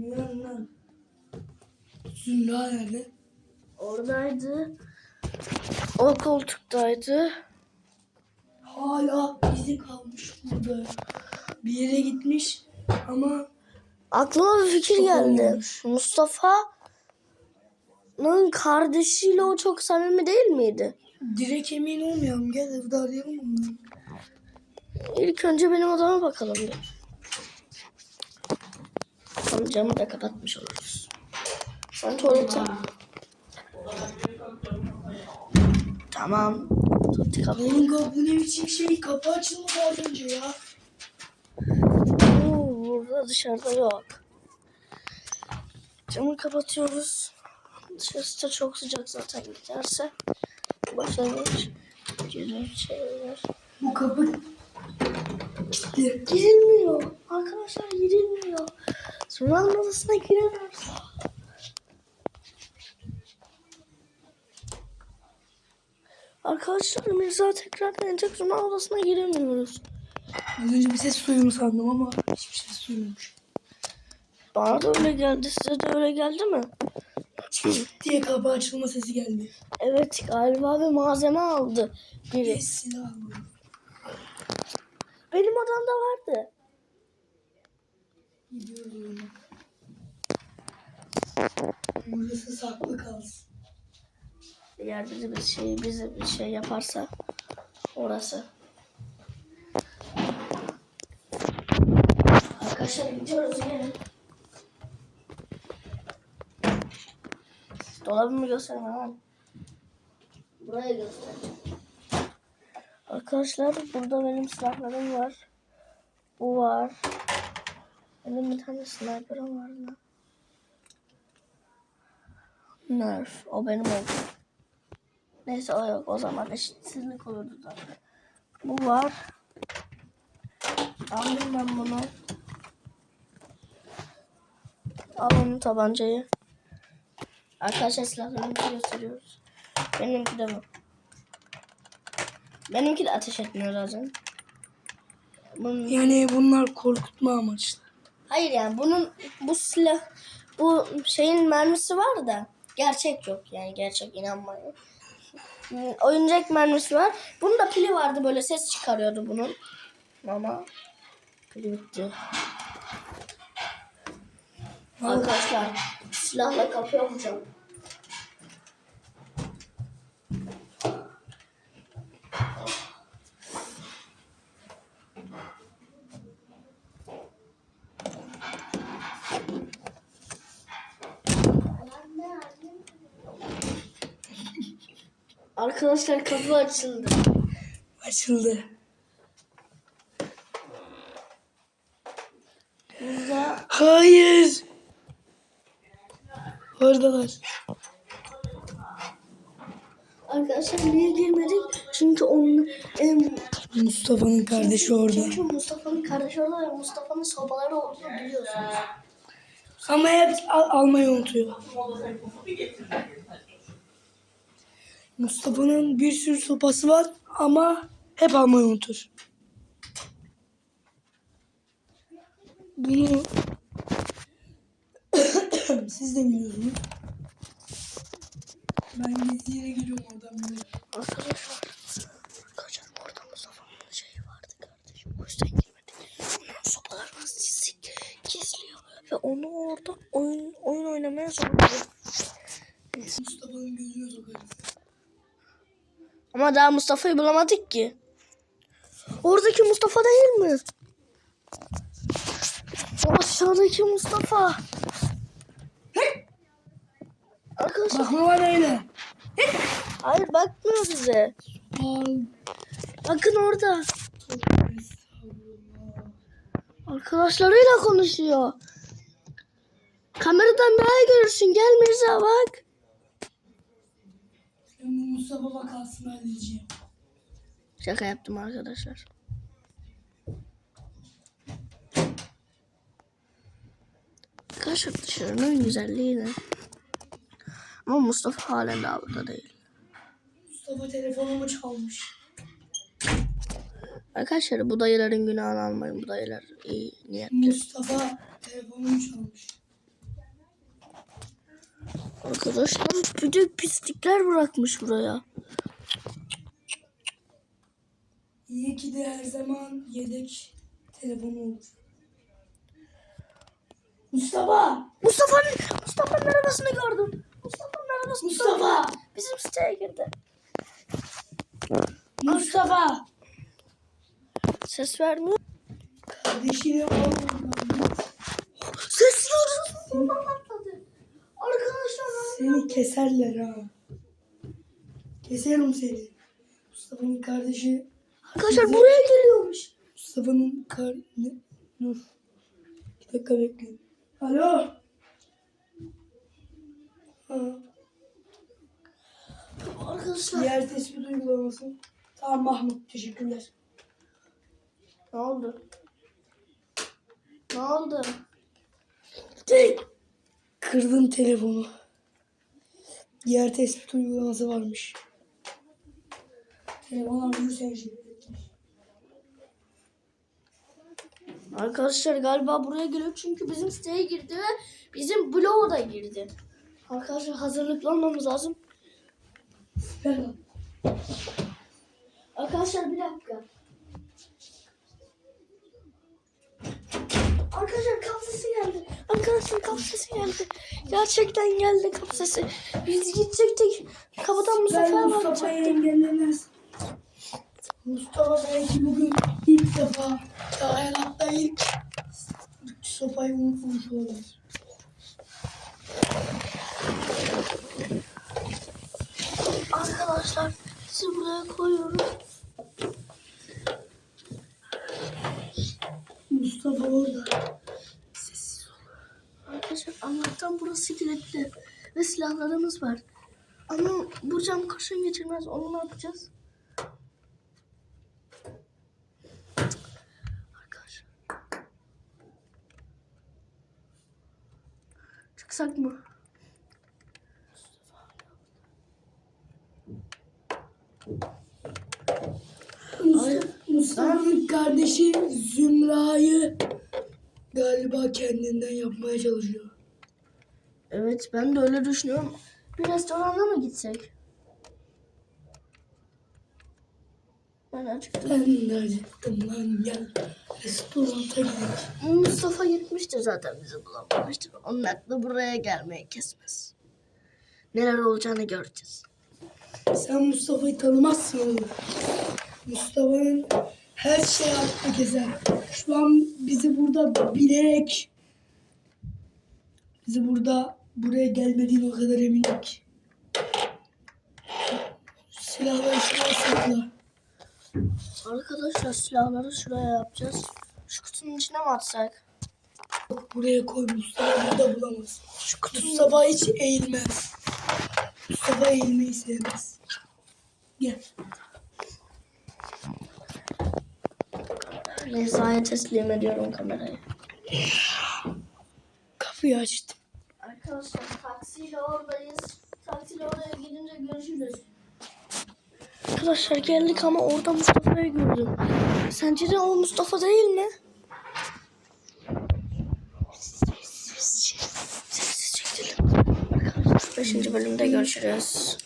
Yanlar. Zümra nerede? Oradaydı. O koltuktaydı. Hala izi kalmış burada. Bir yere gitmiş ama Aklıma bir fikir geldi. Mustafa'nın kardeşiyle o çok samimi değil miydi? direkt emin olmayalım. Gel evde arayalım onları. İlk önce benim odama bakalım bir. Tamam camı da kapatmış oluruz. Sen tuvalete... Tamam. Tuvalete kapat. Oğlum bu ne biçim şey? Kapı açılmadı az önce ya. Oo, burada dışarıda yok. Camı kapatıyoruz. Dışarısı da çok sıcak zaten giderse. Başlangıç. Geri çevir. Bu kapı. Girilmiyor. Arkadaşlar girilmiyor. Zurnanın odasına giremiyoruz. Arkadaşlar Mirza tekrar deneyecek. Zurnan odasına giremiyoruz. Az önce bir ses duyuyorum sandım ama hiçbir ses duymamış. Bana da öyle geldi. Size de öyle geldi mi? diye kapı açılma sesi geldi. Evet galiba bir malzeme aldı Bir biri. silah var. Benim odamda vardı. Gidiyoruz oyuna. Burası saklı kalsın. Eğer bize bir şey bize bir şey yaparsa orası. Arkadaşlar gidiyoruz yine. Dolabımı göstereyim hemen. Buraya göster. Arkadaşlar burada benim silahlarım var. Bu var. Benim bir tane sniper'ım var mı? Nerf. O benim oldu. Neyse o yok. O zaman eşitsizlik olurdu zaten. Bu var. Aldım ben bunu. Al onu tabancayı. Arkadaşlar silahlarımızı gösteriyoruz. Benimki de bu. Benimki de ateş etmiyor zaten. Bunun... Yani bunlar korkutma amaçlı. Hayır yani bunun bu silah bu şeyin mermisi var da gerçek yok yani gerçek inanmayın. Oyuncak mermisi var. Bunun da pili vardı böyle ses çıkarıyordu bunun. Ama pili bitti. Arkadaşlar silahla kapı yapacağım. Arkadaşlar kapı açıldı. Açıldı. Burada Hayır. Oradalar. arkadaşlar niye girmedik? Çünkü onun em, Mustafa'nın kardeşi orada. Çünkü Mustafa'nın kardeşi orada ve Mustafa'nın sobaları olduğunu biliyorsunuz. Ama hep al- almayı unutuyor. Mustafa'nın bir sürü sopası var ama hep almayı unutur. Bunu siz de biliyorsunuz. Ben gizli yere giriyorum oradan bile. Arkadaşlar, arkadaşlar orada Mustafa'nın şeyi vardı kardeşim. O yüzden. Onun sobalarını gizli, gizliyor. Ve onu orada oyun, oyun oynamaya zorluyor. Ama daha Mustafa'yı bulamadık ki. Oradaki Mustafa değil mi? O aşağıdaki Mustafa. Arkadaşlar Bakma bana öyle. hayır bakmıyor bize. Bakın orada. Arkadaşlarıyla konuşuyor. Kameradan daha görürsün. Gel Mirza bak. Bu Mustafa vakasını halledeceğim. Şaka yaptım arkadaşlar. Arkadaşlar dışarının güzelliğine. Ama Mustafa halen daha burada değil. Mustafa telefonumu çalmış. Arkadaşlar bu dayıların günahını almayın. Bu dayılar iyi niyetli. Mustafa telefonunu çalmış. Arkadaşlar de pislikler bırakmış buraya. İyi ki de her zaman yedek telefonu olur. Mustafa! Mustafa'nın Mustafa'nın arabasını gördüm. Mustafa'nın arabasını Mustafa! gördüm. Bizim siteye girdi. Mustafa! Ses vermiyor. Kardeşini al oradan. Ses duyuyoruz. patladı. Seni keserler ha. Keserim seni. Mustafa'nın kardeşi Arkadaşlar buraya geliyormuş. Mustafa'nın kar... Ne? Dur. Bir dakika bekle. Alo. Ha. Arkadaşlar. Yer tespit uygulaması. Tamam Mahmut. Teşekkürler. Ne oldu? Ne oldu? Tek. Kırdın telefonu. Yer tespit uygulaması varmış. Telefon seni şimdi. Arkadaşlar galiba buraya geliyor çünkü bizim siteye girdi ve bizim bloğa da girdi. Arkadaşlar hazırlıklı olmamız lazım. Arkadaşlar bir dakika. Arkadaşlar kap sesi geldi. Arkadaşlar kap sesi geldi. Gerçekten geldi kap sesi. Biz gidecektik. Kapıdan Mustafa'ya Mustafa'yı bakacaktık. engellemez. Mustafa belki bugün ilk defa hayatta ilk sopayı unutmuş olabilir. Arkadaşlar sizi buraya koyuyorum. Mustafa orada. Arkadaşlar Allah'tan burası kilitli. Ve silahlarımız var. Ama bu cam kurşun geçirmez. Onu ne yapacağız? Arkadaşlar. Çıksak mı? Mustafa- Mustafa'nın kardeşi Zümra'yı galiba kendinden yapmaya çalışıyor. Evet ben de öyle düşünüyorum. Bir restorana mı gitsek? Ben acıktım. Ben de acıktım lan gel. Restoranta gidelim. Mustafa gitmiştir zaten bizi bulamamıştır. Onun aklı buraya gelmeyi kesmez. Neler olacağını göreceğiz. Sen Mustafa'yı tanımazsın. Mustafa'nın her şey aklı keser. Şu an bizi burada bilerek bizi burada buraya gelmediğin o kadar eminim ki. Silahları şuraya sakla. Arkadaşlar silahları şuraya yapacağız. Şu kutunun içine mi atsak? Buraya koy Mustafa burada bulamaz. Şu Mustafa hiç eğilmez. Mustafa eğilmeyi sevmez. Gel. Neza'ya teslim ediyorum kamerayı. Kapıyı açtım. Arkadaşlar taksiyle oradayız. Taksiyle oraya gidince görüşürüz. Arkadaşlar geldik ama orada Mustafa'yı gördüm. Sence de o Mustafa değil mi? Sessizce gidelim. Arkadaşlar 5. bölümde görüşürüz.